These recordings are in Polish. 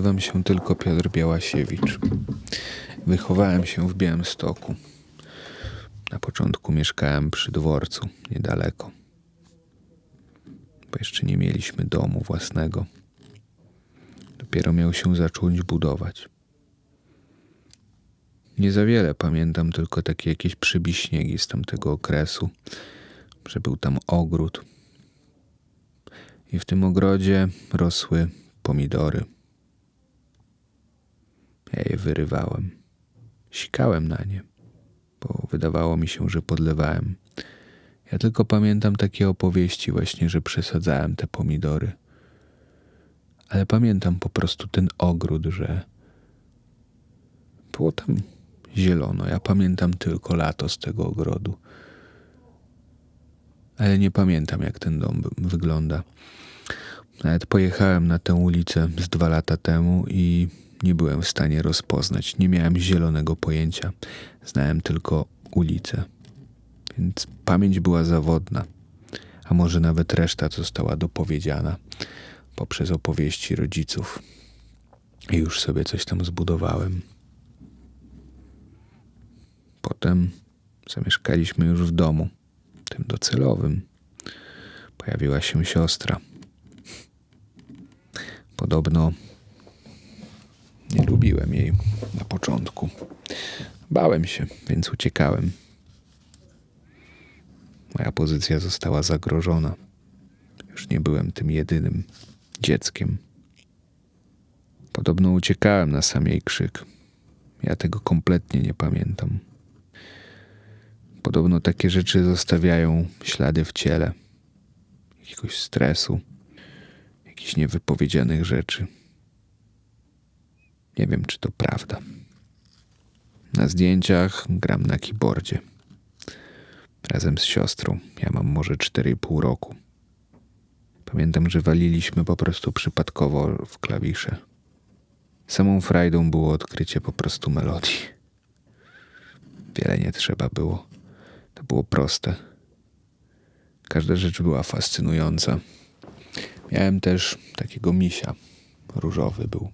Nazywam się tylko Piotr Białasiewicz. Wychowałem się w Białymstoku. Na początku mieszkałem przy dworcu, niedaleko. Bo jeszcze nie mieliśmy domu własnego. Dopiero miał się zacząć budować. Nie za wiele pamiętam tylko takie jakieś przybiśniegi z tamtego okresu, że był tam ogród. I w tym ogrodzie rosły pomidory. Ja je wyrywałem. Sikałem na nie, bo wydawało mi się, że podlewałem. Ja tylko pamiętam takie opowieści właśnie, że przesadzałem te pomidory. Ale pamiętam po prostu ten ogród, że było tam zielono. Ja pamiętam tylko lato z tego ogrodu. Ale nie pamiętam, jak ten dom wygląda. Nawet pojechałem na tę ulicę z dwa lata temu i nie byłem w stanie rozpoznać. Nie miałem zielonego pojęcia. Znałem tylko ulicę. Więc pamięć była zawodna. A może nawet reszta została dopowiedziana poprzez opowieści rodziców. I już sobie coś tam zbudowałem. Potem zamieszkaliśmy już w domu, tym docelowym. Pojawiła się siostra. Podobno nie lubiłem jej na początku. Bałem się, więc uciekałem. Moja pozycja została zagrożona. Już nie byłem tym jedynym dzieckiem. Podobno uciekałem na sam jej krzyk. Ja tego kompletnie nie pamiętam. Podobno takie rzeczy zostawiają ślady w ciele, jakiegoś stresu, jakichś niewypowiedzianych rzeczy. Nie wiem, czy to prawda. Na zdjęciach gram na keyboardzie. Razem z siostrą. Ja mam może 4,5 roku. Pamiętam, że waliliśmy po prostu przypadkowo w klawisze. Samą frajdą było odkrycie po prostu melodii. Wiele nie trzeba było. To było proste. Każda rzecz była fascynująca. Miałem też takiego misia. Różowy był.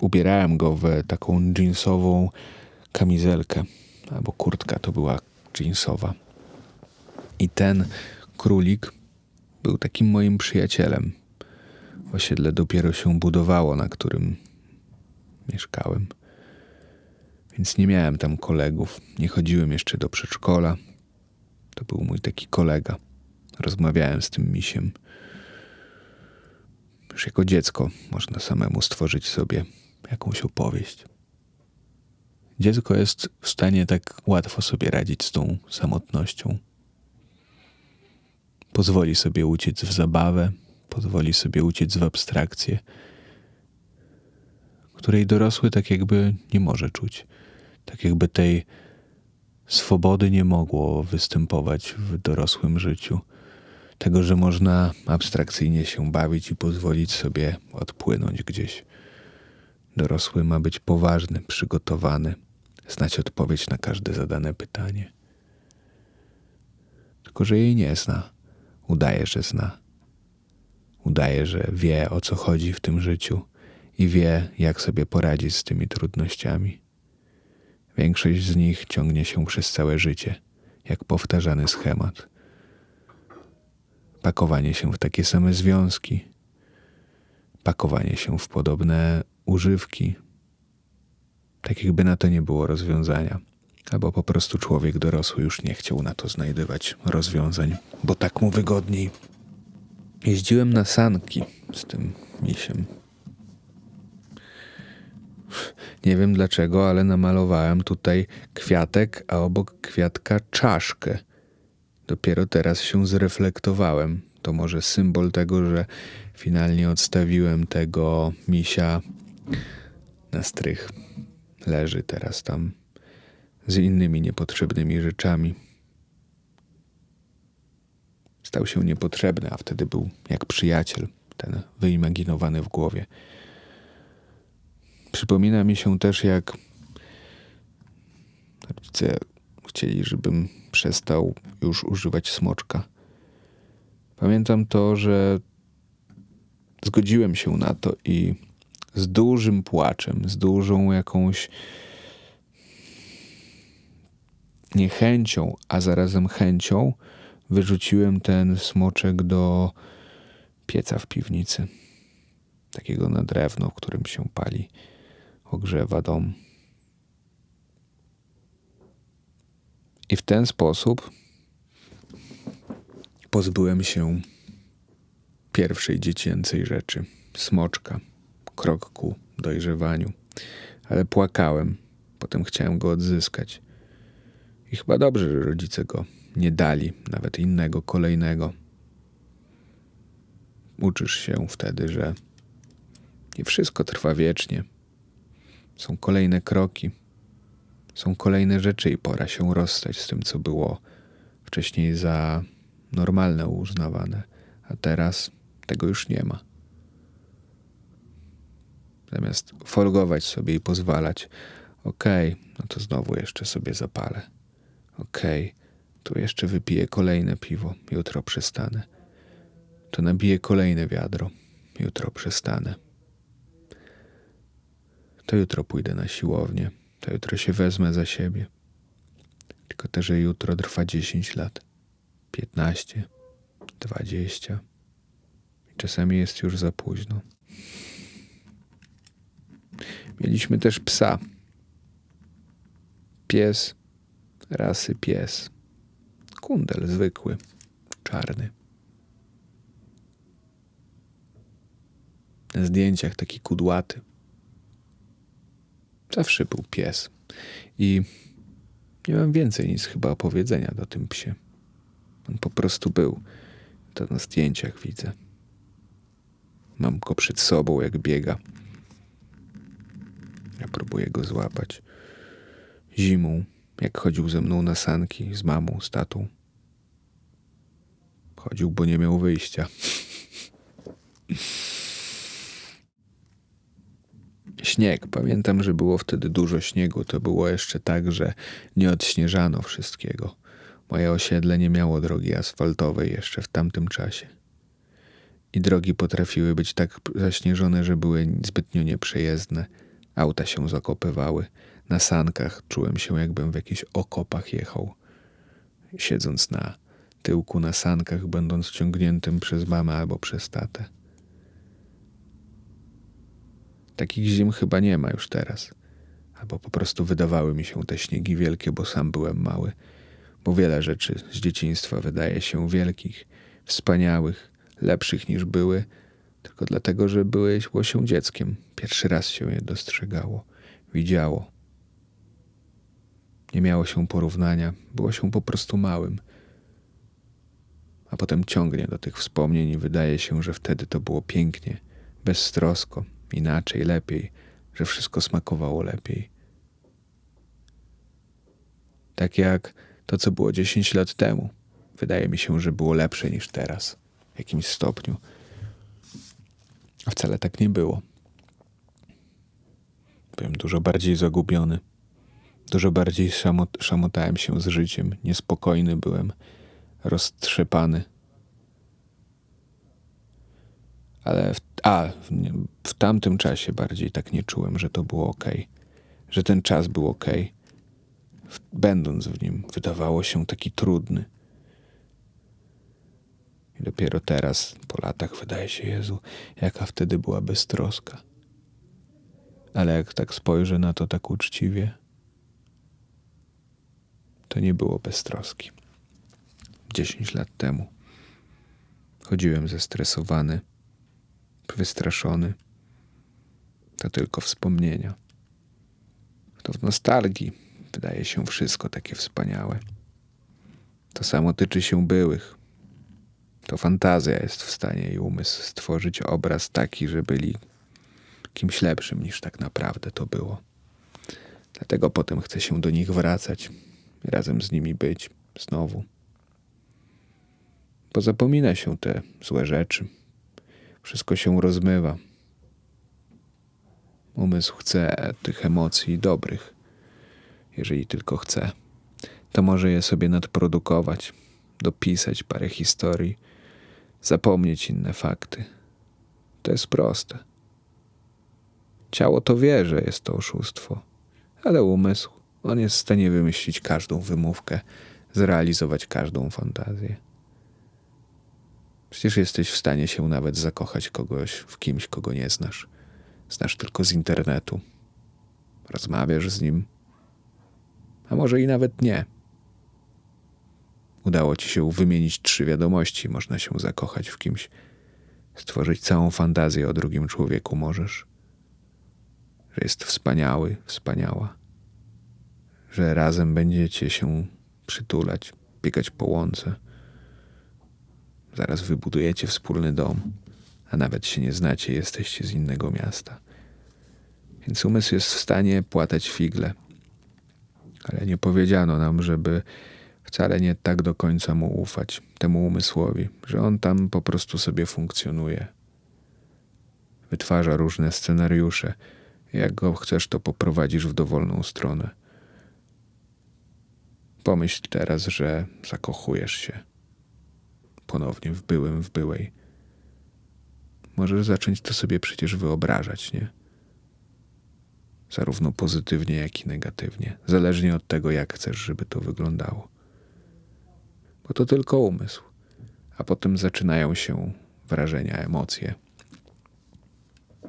Ubierałem go w taką jeansową kamizelkę, albo kurtka to była jeansowa. I ten królik był takim moim przyjacielem. Osiedle dopiero się budowało, na którym mieszkałem. Więc nie miałem tam kolegów, nie chodziłem jeszcze do przedszkola. To był mój taki kolega. Rozmawiałem z tym misiem. Już jako dziecko można samemu stworzyć sobie jakąś opowieść. Dziecko jest w stanie tak łatwo sobie radzić z tą samotnością. Pozwoli sobie uciec w zabawę, pozwoli sobie uciec w abstrakcję, której dorosły tak jakby nie może czuć. Tak jakby tej swobody nie mogło występować w dorosłym życiu. Tego, że można abstrakcyjnie się bawić i pozwolić sobie odpłynąć gdzieś. Dorosły ma być poważny, przygotowany, znać odpowiedź na każde zadane pytanie. Tylko, że jej nie zna. Udaje, że zna. Udaje, że wie o co chodzi w tym życiu i wie, jak sobie poradzić z tymi trudnościami. Większość z nich ciągnie się przez całe życie, jak powtarzany schemat. Pakowanie się w takie same związki, pakowanie się w podobne używki, tak jakby na to nie było rozwiązania. Albo po prostu człowiek dorosły już nie chciał na to znajdywać rozwiązań, bo tak mu wygodniej. Jeździłem na sanki z tym misiem. Nie wiem dlaczego, ale namalowałem tutaj kwiatek, a obok kwiatka czaszkę. Dopiero teraz się zreflektowałem. To może symbol tego, że finalnie odstawiłem tego misia na strych. Leży teraz tam z innymi niepotrzebnymi rzeczami. Stał się niepotrzebny, a wtedy był jak przyjaciel, ten wyimaginowany w głowie. Przypomina mi się też, jak rodzice chcieli, żebym przestał już używać smoczka. Pamiętam to, że zgodziłem się na to i z dużym płaczem, z dużą jakąś niechęcią, a zarazem chęcią, wyrzuciłem ten smoczek do pieca w piwnicy. Takiego na drewno, w którym się pali, ogrzewa dom. I w ten sposób pozbyłem się pierwszej dziecięcej rzeczy smoczka, krok ku dojrzewaniu. Ale płakałem, potem chciałem go odzyskać. I chyba dobrze, że rodzice go nie dali, nawet innego, kolejnego. Uczysz się wtedy, że nie wszystko trwa wiecznie. Są kolejne kroki, są kolejne rzeczy i pora się rozstać z tym, co było wcześniej za normalne uznawane, a teraz tego już nie ma. Zamiast folgować sobie i pozwalać, okej, okay, no to znowu jeszcze sobie zapalę. Okej, okay, tu jeszcze wypiję kolejne piwo, jutro przestanę. To nabiję kolejne wiadro, jutro przestanę. To jutro pójdę na siłownię, to jutro się wezmę za siebie. Tylko też, że jutro trwa 10 lat, 15, 20. I czasami jest już za późno. Mieliśmy też psa. Pies, rasy pies. Kundel zwykły, czarny. Na zdjęciach taki kudłaty. Zawsze był pies. I nie mam więcej nic chyba opowiedzenia do tym psie. On po prostu był. To na zdjęciach widzę. Mam go przed sobą, jak biega. Ja próbuję go złapać. Zimą, jak chodził ze mną na sanki, z mamą, z tatą. Chodził, bo nie miał wyjścia. Śnieg. Pamiętam, że było wtedy dużo śniegu. To było jeszcze tak, że nie odśnieżano wszystkiego. Moje osiedle nie miało drogi asfaltowej jeszcze w tamtym czasie. I drogi potrafiły być tak zaśnieżone, że były zbytnio nieprzejezdne. Auta się zakopywały. Na sankach czułem się, jakbym w jakichś okopach jechał. Siedząc na tyłku na sankach, będąc ciągniętym przez mamę albo przez tatę. Takich zim chyba nie ma już teraz. Albo po prostu wydawały mi się te śniegi wielkie, bo sam byłem mały. Bo wiele rzeczy z dzieciństwa wydaje się wielkich, wspaniałych, lepszych niż były, tylko dlatego, że byłeś się dzieckiem. Pierwszy raz się je dostrzegało, widziało. Nie miało się porównania, było się po prostu małym. A potem ciągnie do tych wspomnień i wydaje się, że wtedy to było pięknie, beztrosko, inaczej, lepiej, że wszystko smakowało lepiej. Tak jak to, co było 10 lat temu. Wydaje mi się, że było lepsze niż teraz, w jakimś stopniu. A wcale tak nie było. Byłem dużo bardziej zagubiony. Dużo bardziej szamot szamotałem się z życiem. Niespokojny byłem, roztrzepany. Ale w, a, w, w tamtym czasie bardziej tak nie czułem, że to było ok, że ten czas był ok. Będąc w nim, wydawało się taki trudny. I dopiero teraz, po latach, wydaje się, Jezu, jaka wtedy była beztroska. Ale jak tak spojrzę na to tak uczciwie, to nie było beztroski. Dziesięć lat temu chodziłem zestresowany, wystraszony. To tylko wspomnienia. To w nostalgii wydaje się wszystko takie wspaniałe. To samo tyczy się byłych. To fantazja jest w stanie i umysł stworzyć obraz taki, że byli kimś lepszym niż tak naprawdę to było. Dlatego potem chce się do nich wracać razem z nimi być znowu. Bo zapomina się te złe rzeczy. Wszystko się rozmywa. Umysł chce tych emocji dobrych, jeżeli tylko chce. To może je sobie nadprodukować, dopisać parę historii, zapomnieć inne fakty. To jest proste. Ciało to wie, że jest to oszustwo, ale umysł, on jest w stanie wymyślić każdą wymówkę, zrealizować każdą fantazję. Przecież jesteś w stanie się nawet zakochać kogoś w kimś, kogo nie znasz. Znasz tylko z internetu. Rozmawiasz z nim, a może i nawet nie. Udało ci się wymienić trzy wiadomości, można się zakochać w kimś, stworzyć całą fantazję o drugim człowieku możesz. Że jest wspaniały, wspaniała. Że razem będziecie się przytulać, biegać po łące. Zaraz wybudujecie wspólny dom, a nawet się nie znacie, jesteście z innego miasta. Więc umysł jest w stanie płatać figle. Ale nie powiedziano nam, żeby wcale nie tak do końca mu ufać, temu umysłowi, że on tam po prostu sobie funkcjonuje. Wytwarza różne scenariusze. Jak go chcesz, to poprowadzisz w dowolną stronę. Pomyśl teraz, że zakochujesz się ponownie w byłym, w byłej. Możesz zacząć to sobie przecież wyobrażać, nie? Zarówno pozytywnie, jak i negatywnie, zależnie od tego, jak chcesz, żeby to wyglądało. Bo to tylko umysł, a potem zaczynają się wrażenia, emocje.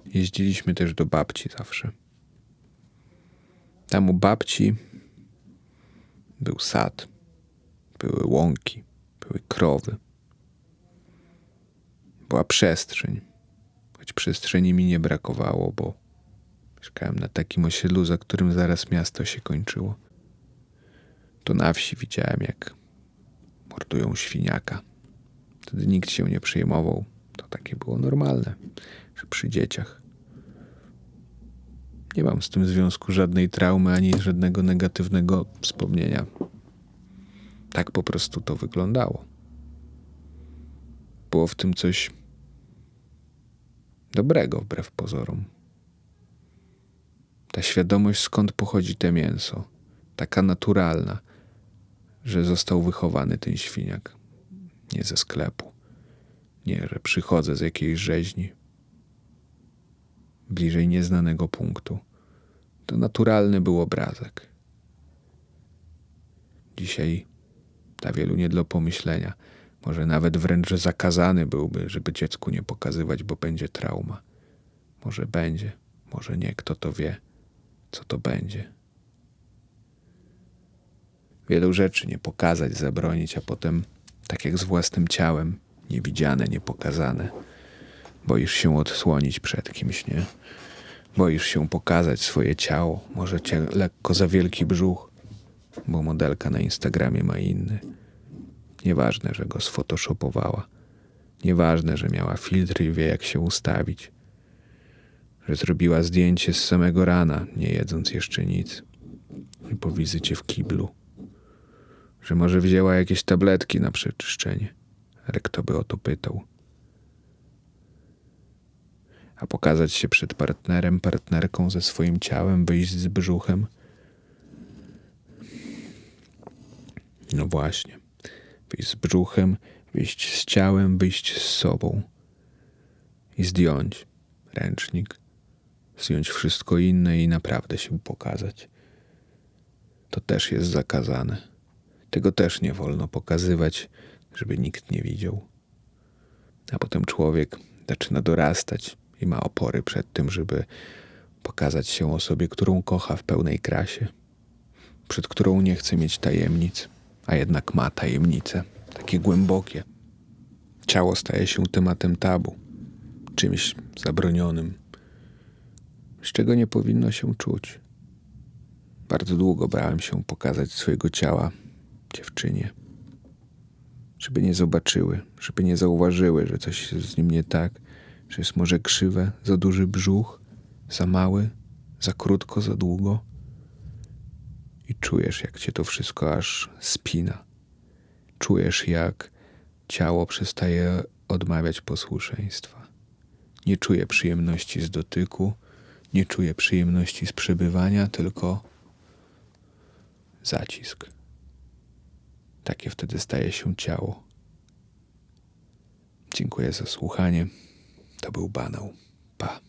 Jeździliśmy też do babci zawsze. Tam u babci był sad, były łąki, były krowy. Była przestrzeń, choć przestrzeni mi nie brakowało, bo mieszkałem na takim osiedlu, za którym zaraz miasto się kończyło. To na wsi widziałem, jak mordują świniaka. Wtedy nikt się nie przejmował. To takie było normalne, że przy dzieciach. Nie mam z tym związku żadnej traumy ani żadnego negatywnego wspomnienia. Tak po prostu to wyglądało. Było w tym coś dobrego wbrew pozorom. Ta świadomość, skąd pochodzi te mięso, taka naturalna, że został wychowany ten świniak, nie ze sklepu, nie, że przychodzę z jakiejś rzeźni, bliżej nieznanego punktu. To naturalny był obrazek. Dzisiaj dla wielu nie do pomyślenia. Może nawet wręcz zakazany byłby, żeby dziecku nie pokazywać, bo będzie trauma. Może będzie, może nie, kto to wie, co to będzie. Wielu rzeczy nie pokazać, zabronić, a potem, tak jak z własnym ciałem, niewidziane, niepokazane. Boisz się odsłonić przed kimś, nie? Boisz się pokazać swoje ciało, może cię lekko za wielki brzuch, bo modelka na Instagramie ma inny. Nieważne, że go sfotoshopowała. Nieważne, że miała filtry i wie, jak się ustawić. Że zrobiła zdjęcie z samego rana, nie jedząc jeszcze nic. I po wizycie w kiblu. Że może wzięła jakieś tabletki na przeczyszczenie. Ale kto by o to pytał? A pokazać się przed partnerem, partnerką ze swoim ciałem, wyjść z brzuchem? No właśnie wyjść z brzuchem, wyjść z ciałem, wyjść z sobą i zdjąć ręcznik, zdjąć wszystko inne i naprawdę się pokazać. To też jest zakazane. Tego też nie wolno pokazywać, żeby nikt nie widział. A potem człowiek zaczyna dorastać i ma opory przed tym, żeby pokazać się osobie, którą kocha w pełnej krasie, przed którą nie chce mieć tajemnic a jednak ma tajemnice, takie głębokie. Ciało staje się tematem tabu, czymś zabronionym, z czego nie powinno się czuć. Bardzo długo bałem się pokazać swojego ciała dziewczynie, żeby nie zobaczyły, żeby nie zauważyły, że coś jest z nim nie tak, że jest może krzywe, za duży brzuch, za mały, za krótko, za długo i czujesz, jak cię to wszystko aż spina. Czujesz, jak ciało przestaje odmawiać posłuszeństwa. Nie czuję przyjemności z dotyku, nie czuję przyjemności z przebywania, tylko zacisk. Takie wtedy staje się ciało. Dziękuję za słuchanie. To był banał. Pa.